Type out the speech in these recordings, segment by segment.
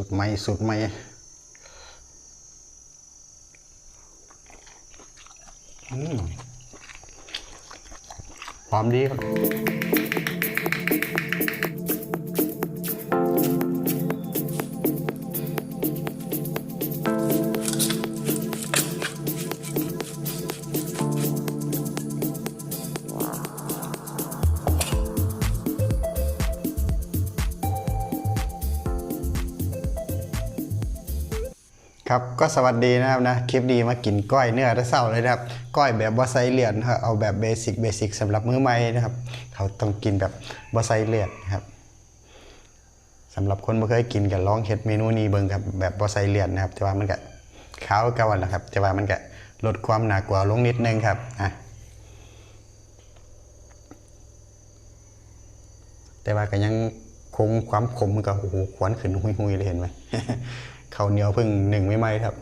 สูตรใหม่สูตรใหม่หอมดีครับ ครับก็สวัสดีนะครับนะคลิปดีมากินก้อยเนื้อแต่เศร้าเลยนะครับก้อยแบบบอไซเลือดนครับเอาแบบเบสิกเบสิกสำหรับมือใหม่นะครับ เขาต้องกินแบบบอไซเลือดนะครับสำหรับคนไม่เคยกินก็ลองเฮ็ดเมนูนี้เบิ่งครับแบบบอไซเลือดนะครับแต่ว่ามันก็ขาวเก่าแหละครับแต่ว่ามันก็ลดความหนากว่าลงนิดนึงครับอะแต่ว่าก็ยังคงความขมมันก็โอ้โหควันขึ้นหุยๆเลยเห็นไหม ข้าวเหนียวพิ่งหนึ่งไม่ไหมครับ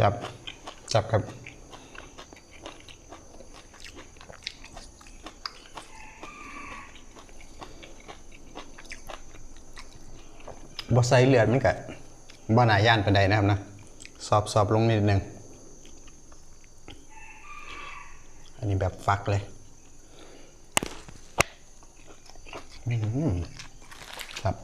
จับจับครับ บอใส่เลือดมันก็บ่หนาย่านปานใดนะครับนะสอบสอบลงนิดนึง อันนี้แบบฟักเลยอืมครับ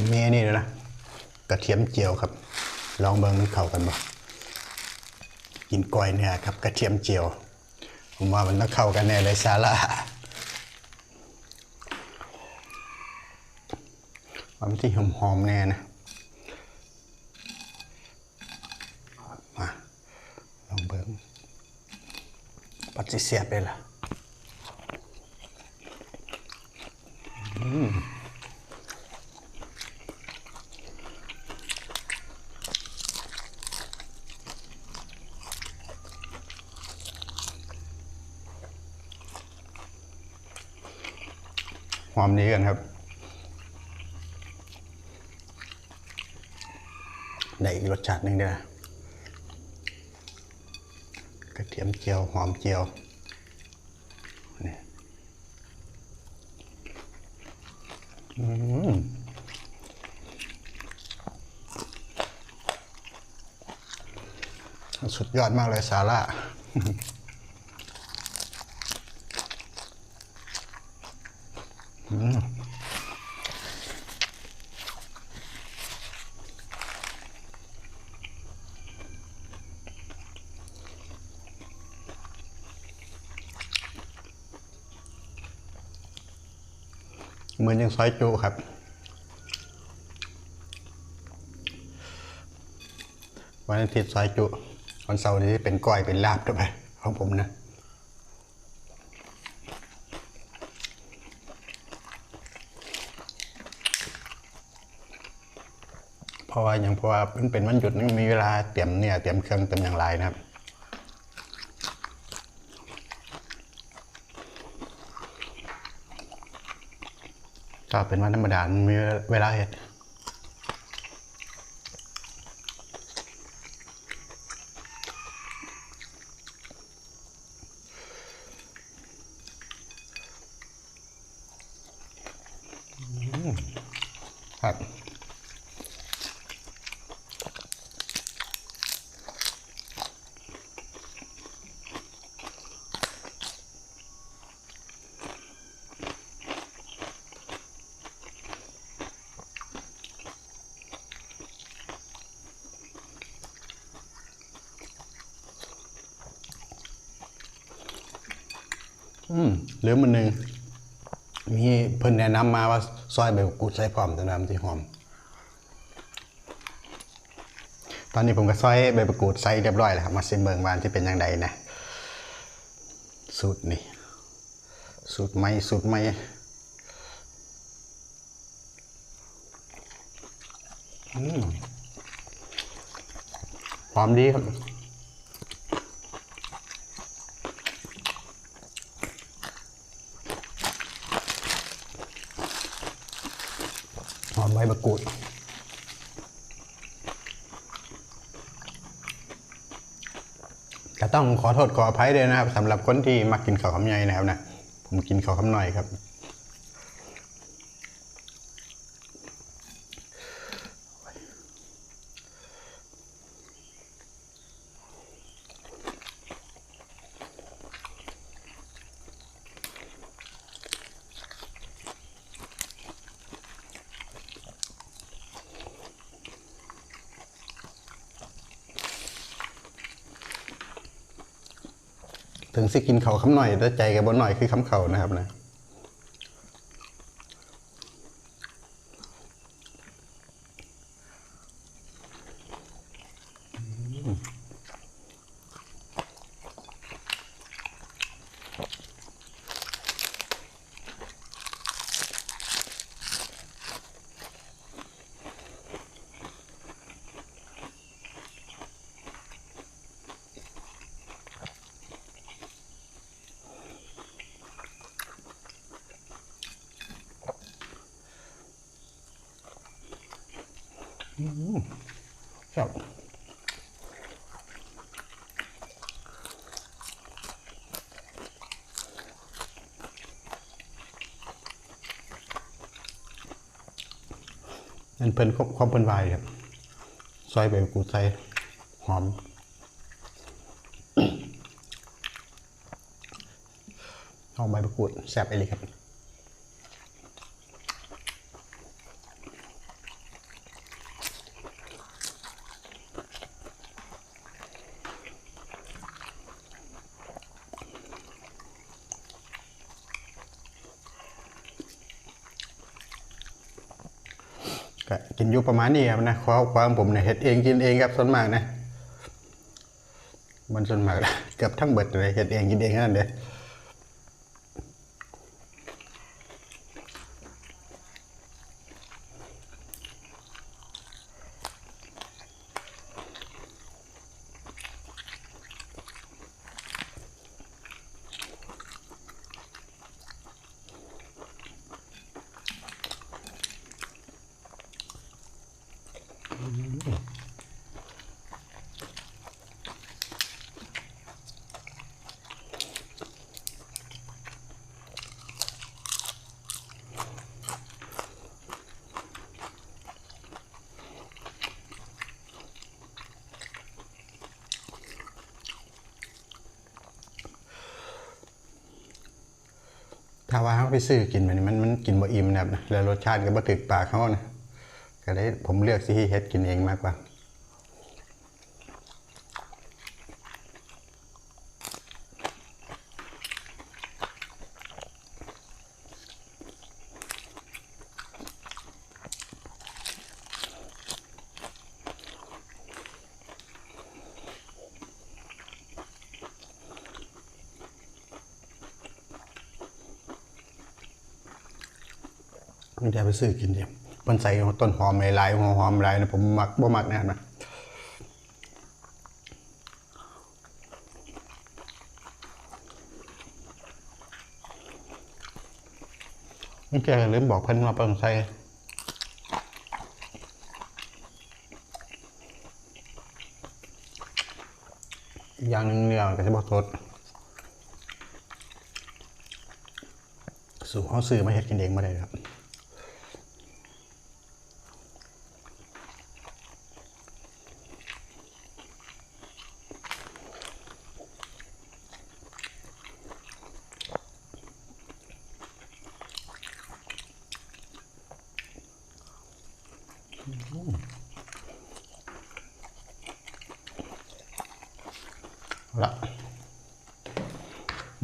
ผมมีนี่เลยนะ กระเทียมเจียวครับ ลองเบิ่งมันเข้ากันบ่กินก้อยเนื้อครับ กระเทียมเจียว ผมว่ามันต้องเข้ากันแน่เลยซาลาความที่หอมๆแน่นะมาลองเบิ่งปัดสิเสียบเลยล่ะ ความนี้กันครับได้อีกรสชาติหนึ่งเด้อกระเทียมเจียวหอมเจียวนี่อืมสุดยอดมากเลยซาร่า เหมือนยังซอยจูครับ วันอาทิตย์ซอยจุวันเสาร์นี้เป็นก้อยเป็นลาบด้วยไปของผมนะ เพราะว่าอย่างเพราะว่ามันเป็นวันหยุดมันมีเวลาเตรียมเนี่ยเตรียมเครื่องเตรียมอย่างไรนะครับถ้าเป็นวันธรรมดามมีเวลาเห็ดครับ อืมหรือมันหนึ่งมีเพิ่นแนะนำมาว่าซอยใบกรูดใส่พร้อมแต่น้ำที่หอม ตอนนี้ผมก็ซอยใบมะกรูดใส่เรียบร้อยแล้วครับมาซิมเบิงวานที่เป็นยังไงนะสูตรนี่สูตรใหม่สูตรใหม่อืมหอมดีครับ หอมใบมะกรูดก็ต้องขอโทษขออภัยเลยนะครับสำหรับคนที่มากินข้าวคำใหญ่นะครับนะผมกินข้าวคำหน่อยครับ ถึงสิกินเขาวคำหน่อยแต่ใจกับบนหน่อยคือคำเขานะครับนะ ครับนั่นเพิ่นความเพิ่นวายครับซอยใบมะกรูดใส่หอมหอมใบมะกรูดแซ่บเลยครับ ก็กินอยู่ประมาณนี้ครับนะความความผมเนี่ยเห็ดเองกินเองครับส่วนมากนะมันส่วนมากเกือบทั้งเบิดเลยเห็ดเองกินเองนั่นเด้ ถ้าว่าเขาไปซื้อกินมันมันมันกินบ่อิ่มนะครับนะแล้วรสชาติก็บ่ถึกปากเขานะก็เลยผมเลือกสิเฮ็ดกินเองมากกว่า ไม่ได้ไปซื้อกินเดียวมันใส่ต้นหอมหลายหัวหอมหลายนะผมมักบ่มักแน่นะไม่แกลืมบอกเพิ่นว่าเพิ่นใส่อย่างนึงเนี่ยก็จะบอกสดสู่เขาซื้อมาเฮ็ดกินเองมาได้ครับ ละ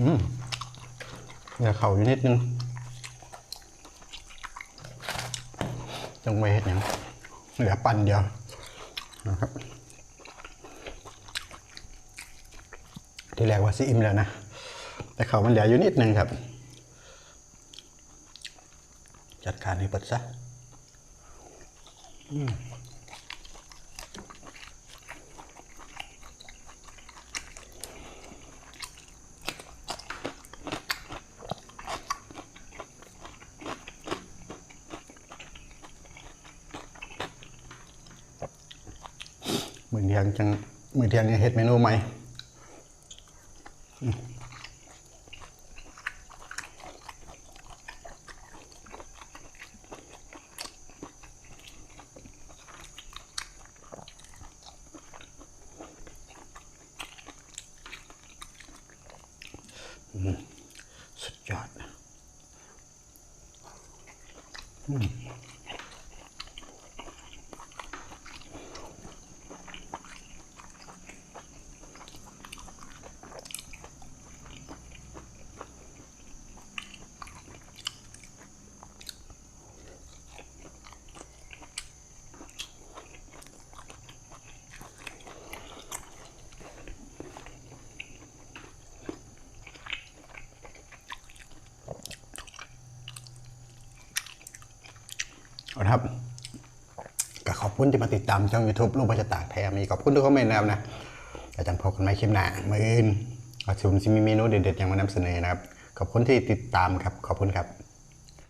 อืมเหลือเข่าอยู่นิดนึงจงไปเห็ดหยังเหลือปั่นเดียวนะครับ ที่แรกว่าซีอิ่มแล้วนะ แต่เขามันเหลืออยู่นิดนึงครับ จัดการให้เปิดซะอืม ถียงจังมือเทียงเนี่ยเฮ็ดเมนูใหม่สุดยอดอืม เอาละครับก็ขอบคุณที่มาติดตามช่อง YouTube ลูกประจตากแทมีขอบคุณทุกคอมเมนต์นะครับนะอาจารย์พบกันใหม่คลิปหน้ามืออื่นอาจจะมีเมนูเด็ดๆอย่างมานำเสนอนะครับ ขอบคุณที่ติดตามครับ ขอบคุณครับ